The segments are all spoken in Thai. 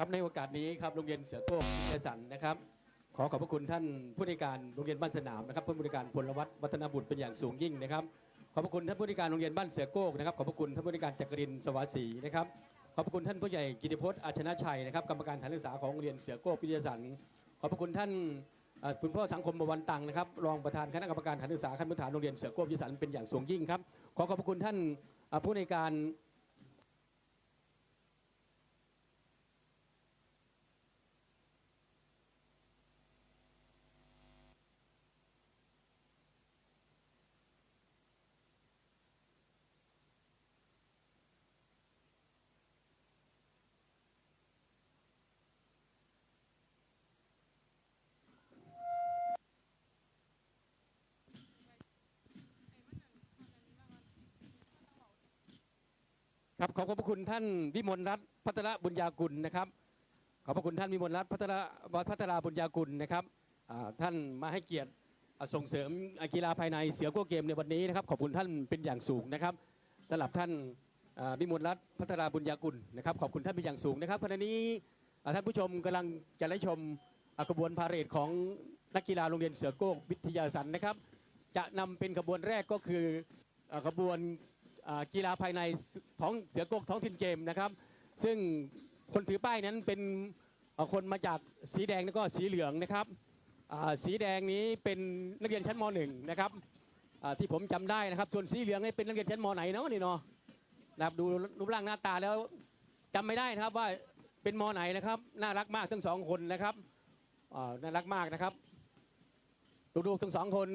ครับในโอกาสนี้ครับโรงเรียนเสือโก้วิทยสันนะครับ ขอขอบพระคุณท่านผู้ในการโรงเรียนบ้านสนามนะครับผู้บริการพลวัตวัฒนบุตรเป็นอย่างสูงยิ่งนะครับ ขอบพระคุณท่านผู้ในการโรงเรียนบ้านเสือโก้นะครับขอบพระคุณท่านผู้ในการจักรินสวัสดีนะครับขอบพระคุณท่านผู้ใหญ่กิติพจน์อาชนะชัยนะครับกรรมการฐานศึกษาของโรงเรียนเสือโก้วิทยาสันขอบพระคุณท่านคุณพ่อสังคมบวรตังนะครับรองประธานคณะกรรมการฐานศึกษาขั้นพื้นฐานโรงเรียนเสือโก้วิทยาสันเป็นอย่างสูงยิ่งครับขอขอบพระคุณท่านผู้ในการ ครับขอขอบพระคุณท่านวิมลรัตน์พัฒระบุญญากุลนะครับ ขอบพระคุณท่านวิมลรัตน์พัฒระพัฒราบุญญากุลนะครับท่านมาให้เกียรติส่งเสริมกีฬาภายในเสือโก้เกมในวันนี้นะครับ ขอบคุณท่านเป็นอย่างสูงนะครับสำหรับท่านวิมลรัตน์พัฒราบุญญากุลนะครับ ขอบคุณท่านเป็นอย่างสูงนะครับขณะนี้ท่านผู้ชมกำลังจะได้ชมขบวนพาเหรดของนักกีฬาโรงเรียนเสือโก้วิทยาสันนะครับ จะนำเป็นขบวนแรกก็คือขบวน กีฬาภายในท้องเสือโกกท้องถิ่นเกมนะครับ ซึ่งคนถือป้ายนั้นเป็นคนมาจากสีแดงแล้วก็สีเหลืองนะครับสีแดงนี้เป็นนักเรียนชั้นม .1 นะครับที่ผมจำได้นะครับ ส่วนสีเหลืองนี่เป็นนักเรียนชั้นมไหนเนาะนี่เนาะนะครับดูรูปร่างหน้าตาแล้วจำไม่ได้นะครับว่าเป็นมไหนนะครับน่ารักมากทั้งสองคนนะครับน่ารักมากนะครับดูๆทั้งสองคน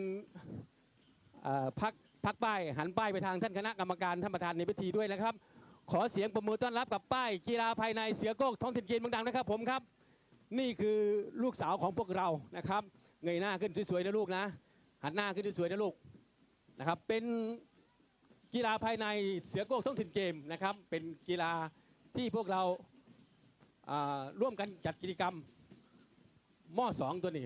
พัก พักป้ายหันป้ายไปทางท่านคณะกรรมการท่านประธานในพิธีด้วยนะครับ ขอเสียงประมือต้อนรับกับป้ายกีฬาภายในเสือโก้ท้องถิ่นเกมดังๆนะครับ ผมครับ นี่คือลูกสาวของพวกเรานะครับเงยหน้าขึ้นสวยๆนะลูกนะ หันหน้าขึ้นสวยๆนะลูกนะครับ เป็นกีฬาภายในเสือโก้ท้องถิ่นเกมนะครับ เป็นกีฬาที่พวกเราอ่าร่วมกันจัดกิจกรรมหม้อสองตัวนี้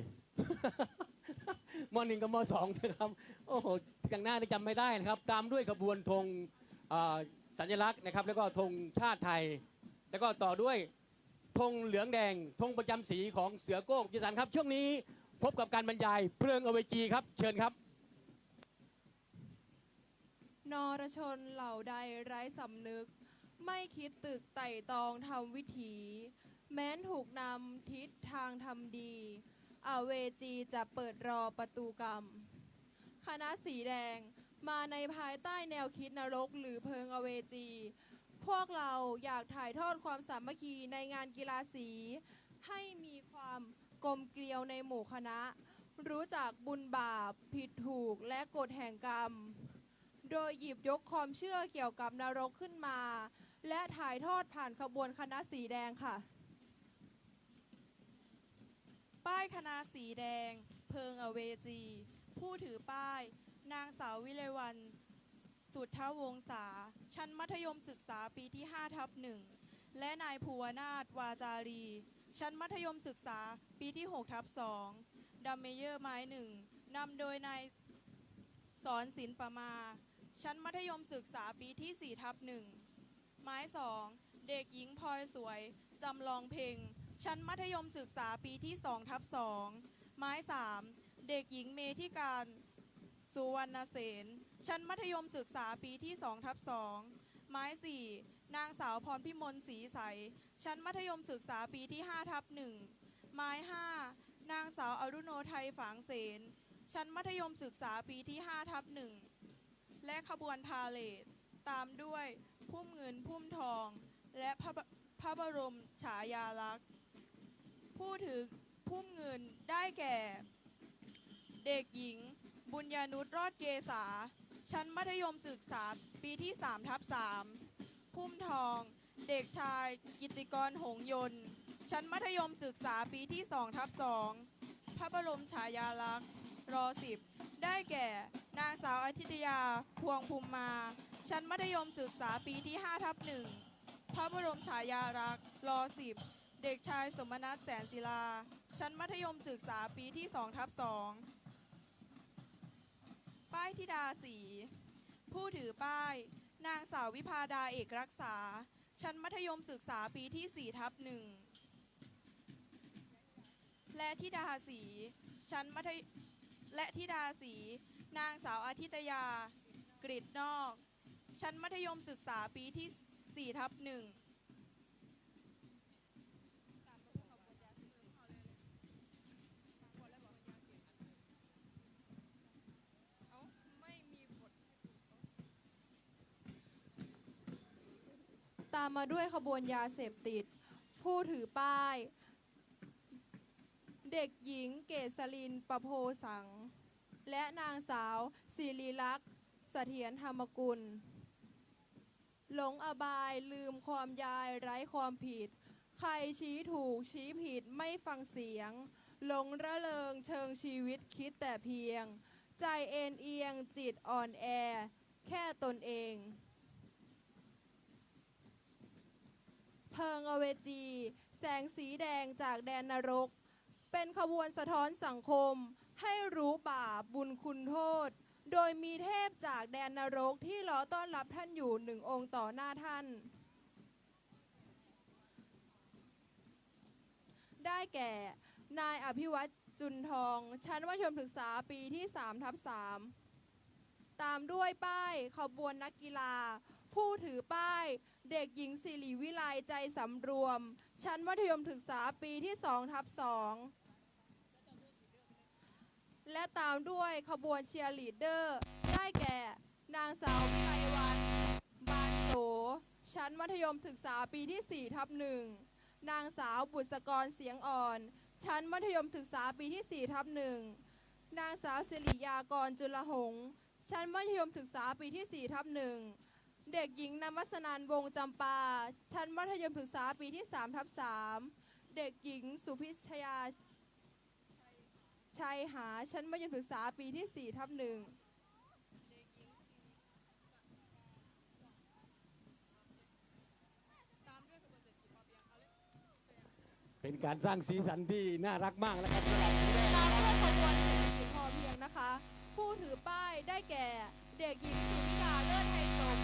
มหนึ่งกับมสองนะครับโอ้โหข้างหน้านี่จำไม่ได้นะครับ ตามด้วยขบวนธงสัญลักษณ์นะครับ แล้วก็ธงชาติไทย แล้วก็ต่อด้วยธงเหลืองแดงธงประจำสีของเสือโก้ยิสันครับ ช่วงนี้พบกับการบรรยายเพลิงอเวจีครับ เชิญครับ นรชนเหล่าใดไร้สำนึก ไม่คิดตึกไต่ตองทำวิถี แม้นถูกนำทิศทางทำดี อเวจีจะเปิดรอประตูกรรม คณะสีแดงมาในภายใต้แนวคิดนรกหรือเพิงอเวจี พวกเราอยากถ่ายทอดความสามัคคีในงานกีฬาสี ให้มีความกลมเกลียวในหมู่คณะ รู้จักบุญบาป ผิดถูกและกฎแห่งกรรม โดยหยิบยกความเชื่อเกี่ยวกับนรกขึ้นมา และถ่ายทอดผ่านขบวนคณะสีแดงค่ะ ป้ายคณะสีแดง เพิงอเวจี ผู้ถือป้าย นางสาววิไลวัน สุทธวงศา ชั้นมัธยมศึกษาปีที่ 5 ทับหนึ่ง และนายภูวนาถวาจารี ชั้นมัธยมศึกษาปีที่ 6 ทับสองดัมเมเยอร์ไม้หนึ่งนำโดยนายสอนศิลปมา ชั้นมัธยมศึกษาปีที่ 4 ทับหนึ่งไม้สองเด็กหญิงพลอยสวย จำลองเพลงชั้นมัธยมศึกษาปีที่2ทับ2ไม้ 3 เด็กหญิงเมธิการสุวรรณเสนชั้นมัธยมศึกษาปีที่2ทับ2ไม้ 4 นางสาวพรพิมลศรีใส ชั้นมัธยมศึกษาปีที่5ทับ1ไม้ 5 นางสาวอรุโนไทยฝางเสนชั้นมัธยมศึกษาปีที่5ทับ1และขบวนพาเลทตามด้วยพุ่มเงินพุ่มทอง และพระ ระบรมฉายาลักษณ์ ผู้ถือพุ่มเงินได้แก่ เด็กหญิง บุญญานุชรอดเกษา ชั้นมัธยมศึกษาปีที่3ทับ3พุ่มทอง เด็กชายกิตติกรหงยนต์ ชั้นมัธยมศึกษาปีที่2ทับ2พระบรมฉายาลักษณ์รอ10ได้แก่ นางสาวอาทิตยา พวงภูมิมา ชั้นมัธยมศึกษาปีที่5ทับ1 พระบรมฉายาลักษณ์รอ10เด็กชายสมนัสแสนศิลา ชั้นมัธยมศึกษาปีที่2ทับ2ป้ายธิดาสี ผู้ถือป้าย นางสาววิพาดาเอกรักษา ชั้นมัธยมศึกษาปีที่4ทับ1และธิดาสี ชั้นมัธยและธิดาสี นางสาวอาทิตยากริดนอก ชั้นมัธยมศึกษาปีที่ 4ทับหนึ่งตามมาด้วยขบวนยาเสพติด ผู้ถือป้าย เด็กหญิงเกษรินประโพสัง และนางสาวศิริลักษณ์เสถียรธรรมกุล หลงอบายลืมความยายไร้ความผิด ใครชี้ถูกชี้ผิดไม่ฟังเสียง หลงระเริงเชิงชีวิตคิดแต่เพียง ใจเอ็นเอียงจิตอ่อนแอ แค่ตนเอง เพิงอเวจี แสงสีแดงจากแดนนรก เป็นขบวนสะท้อนสังคม ให้รู้บาปบุญคุณโทษ โดยมีเทพจากแดนนรกที่รอต้อนรับท่านอยู่หนึ่งองค์ต่อหน้าท่าน ได้แก่ นายอภิวัตจุนทอง ชั้นมัธยมศึกษาปีที่3ทับ3ตามด้วยป้ายขบวนนักกีฬา ผู้ถือป้าย เด็กหญิงสิริวิไลใจสำรวม ชั้นมัธยมศึกษาปีที่2ทับ2 และตามด้วยขบวนเชียร์ลีดเดอร์ ได้แก่ นางสาววิไลวันบานโส ชั้นมัธยมศึกษาปีที่ 4 ทับ1นางสาวบุษกรเสียงอ่อน ชั้นมัธยมศึกษาปีที่ 4 ทับ1นางสาวสิริยากรจุลหงษ์ชั้นมัธยมศึกษาปีที่ 4 ทับ1เด็กหญิงนมัสนันวงศ์จำปา ชั้นมัธยมศึกษาปีที่ 3 ทับ 3 เด็กหญิงสุพิชยา ชัยหาชั้นมัธยมศึกษาปีที่ 4 ทับ1เป็นการสร้างสีสันที่น่ารักมากนะครับตามด้วยขบวนเศรษฐกิจพอเพียงนะคะ ผู้ถือป้ายได้แก่ เด็กหญิงสุนิดาเลิศไทยสม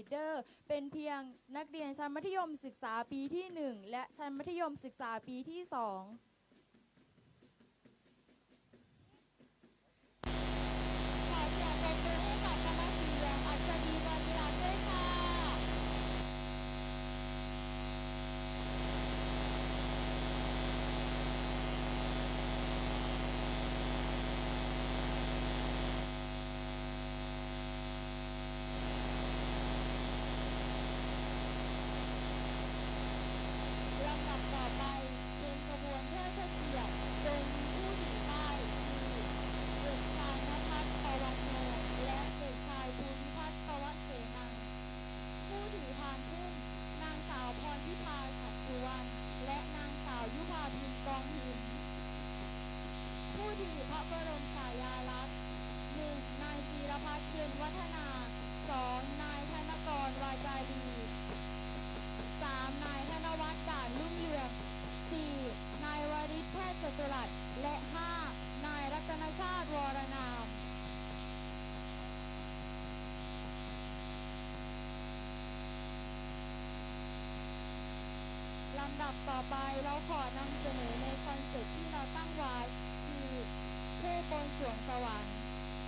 ลีดเดอร์ เป็นเพียงนักเรียนชั้นมัธยมศึกษาปีที่ 1 และชั้นมัธยมศึกษาปีที่ 2 ขอเสียงปรบมือให้กับคณะสีเหลืองอัศดีบริรักษ์ด้วยค่ะ ข ถือพระบรมฉายาลักษณ์หนึ่งนายจีรพัฒน์เยือนวัฒนาสองนายธนกรวาจาดีสามนายธนวัฒน์ด่านรุ่งเรืองสี่นายวริศแพทย์จตุรัสและห้านายรัตนชาติวรนาม ลำดับต่อไปเราขอนำเสนอในคอนเซ็ปต์ที่เราตั้งไว้คือเทพบนสวงสวรรค์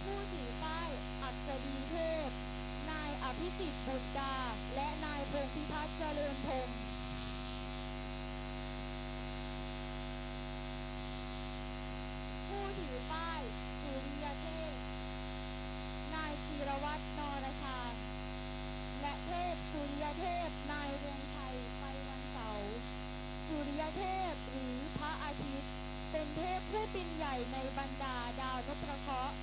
ผู้ถือป้ายอัศดีเทพ นายอภิสิทธิ์บุตรดาและนายพงพิพัฒน์เจริญพงศ์ผู้ถือป้ายสุริยเทพ นายจีรวัตรนรชาญ และเทพสุริยเทพ นายเรืองชัยไปวันเสาร์สุ รเทพหรือพระอาทิตย์ เป็นเทพผู้เป็นใหญ่ในบรรดาดาวนพเคราะห์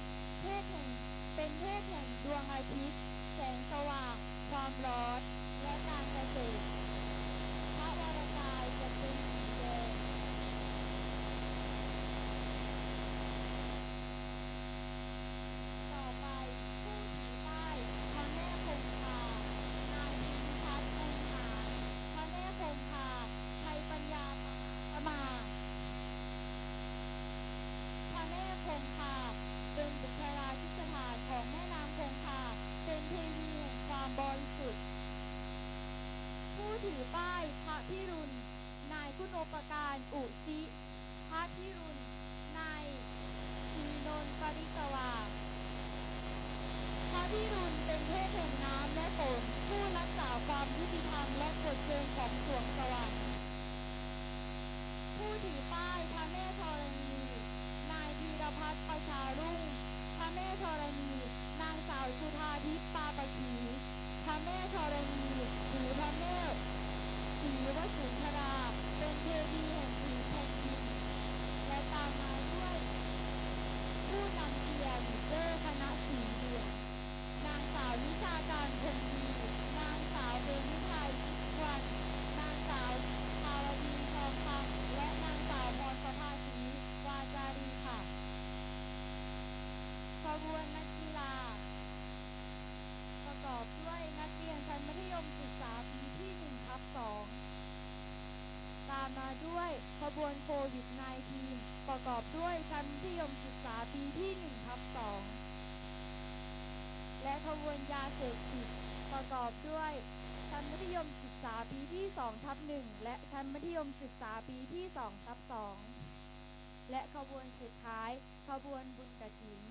เทพแห่งเป็นเทพแห่งดวงอาทิตย์ แสงสว่าง ความร้อน และการเกษตร พระวรกายจะเป็นสีแดง ต่อไปผู้ถือป้ายพระแม่คงคานายพิมพัฒน์คงหารพระแม่คงคาไทยปัญญาปมา พระแม่คงคาเป็นบุคลาธิสถานของแม่นางคงคา เป็นเทวีแห่งความบริสุทธิ์ ผู้ถือป้ายพระพิรุณ นายคุณโอปการ อุซิพระพิรุณ นายสีนนท์ปริกวา พระพิรุณเป็นเทพแห่งน้ำและฝนผู้รักษาความยุติธรรมและกฎเกณฑ์ของสวงสวรรค์ ผู้ถือป้ายพระแม่ธรณี นายพีรพัฒน์ประชารุ่ง พระแม่ธรณี นางสาวสุธาทิพย์ปาปะขี พระแม่ธรณีหรือพระแม่ศรีวสุนทรา เป็นเทวีแห่งสีแผ่นดิน และตามมาด้วย ผู้นำเชียร์ลีดเดอร์คณะสีเหลืองนางสาววิชาการคงดี นางสาวเบญไทยวัน นางสาวภาวดีทองคำและนางสาวมรสภาสีวาจารีค่ะ ขบวนนักกีฬา ประกอบด้วยนักเรียนชั้นมัธยมศึกษาปีที่1ทับ2ตามมาด้วยขบวนโควิด -19 ประกอบด้วยชั้นมัธยมศึกษาปีที่1ทับ2และขบวนยาเสพติดประ กอบด้วย ชั้นมัธยมศึกษาปีที่2ทับ1และชั้นมัธยมศึกษาปีที่2ทับ2และขบวนสุดท้ายขบวนบุญกฐิน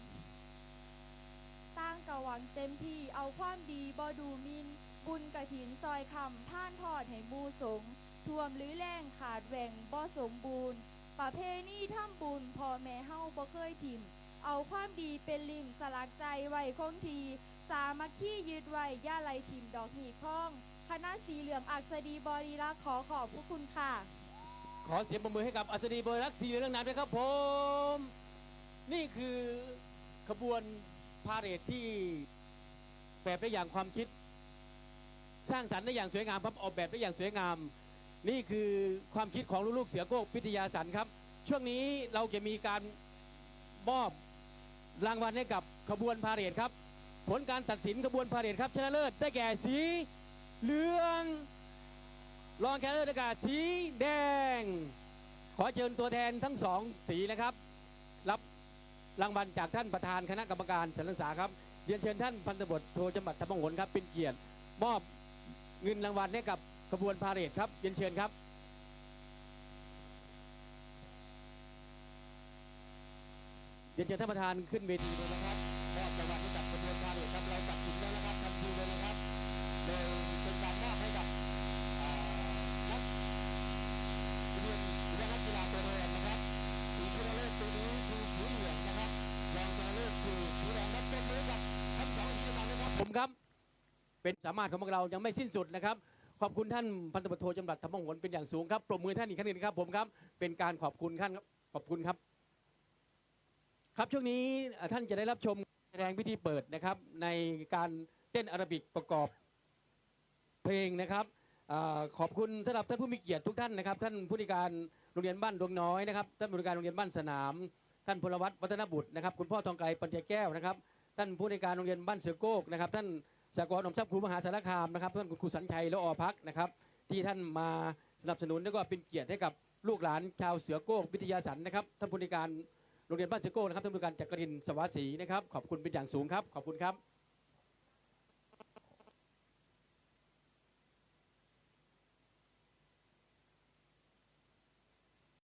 ตั้งกะหวังเต็มที่เอาความดีบ่ดูมิน บุญกระถินซอยคำท่านทอดให้หมูสงท่วมหรือแรงขาดแหว่งบ่สมบูรณ์ประเพณีทำบุญพ่อแม่เฮาบ่เคยถิ่ม เอาความดีเป็นลิมสลักใจไว้คงที สามัคคียืดไว้ย่าไหลถิ่มดอกหีบพ้อง คณะสีเหลืองอักษดีบริรักษ์ขอขอบพระคุณค่ะ ขอเสียงปรบมือให้กับอัศดีบร์รักสีเรื่องนั้นด้วยครับผม นี่คือขบวนพาเหรดที่แบบได้อย่างความคิด สร้างสรรค์ได้อย่างสวยงามครับออกแบบได้อย่างสวยงาม นี่คือความคิดของลูกๆเสือโก้พิทยาสันครับ ช่วงนี้เราจะมีการมอบรางวัลให้กับขบวนพาเหรดครับ ผลการตัดสินขบวนพาเหรดครับชนะเลิศได้แก่สีเหลือง รองแคนาดากาศสีแดง ขอเชิญตัวแทนทั้งสองสีนะครับ รับรางวัลจากท่านประธานคณะกรรมการสรรษาครับเรียนเชิญท่านพันตำรวจโทจำบัดธรรมงหนครับเป็นเกียรติมอบเงินรางวัลให้กับขบวนพาเหรดครับเรียนเชิญครับเรียนเชิญท่านประธานขึ้นเวทีเลยนะครับ มครับ เป็นสามารถของพวกเรายังไม่สิ้นสุดนะครับ ขอบคุณท่านพันตำรวจโทจำรัดธรรมหนเป็นอย่างสูงครับปรบมือท่านอีกครั้งหนึ่งครับผมครับ เป็นการขอบคุณท่านครับขอบคุณครับ ครับช่วงนี้ท่านจะได้รับชมแสดงพิธีเปิดนะครับ ในการเต้นอาราบิกประกอบเพลงนะครับอขอบคุณสำหรับท่านผู้มีเกียรติทุกท่านนะครับ ท่านผู้ในการโรงเรียนบ้านดวงน้อยนะครับท่านผู้ในการโรงเรียนบ้านสนาม ท่านพลวัตวัฒนบุตรนะครับ คุณพ่อทองไกลปัญญาแก้วนะครับ ท่านผู้ในการโรงเรียนบ้านเสือโกกนะครับ ท่านสากลอมทรัพย์ครูมหาสารคามนะครับท่านคุณครูสัญชัยและอพักนะครับ ที่ท่านมาสนับสนุนแล้วก็เป็นเกียรติให้กับลูกหลานชาวเสือโกกวิทยาสันนะครับท่านผู้ในการโรงเรียนบ้านเสือโกกนะครับท่านผู้ในการจักรินสวัสดีนะครับขอบคุณเป็นอย่างสูงครับขอบคุณครับ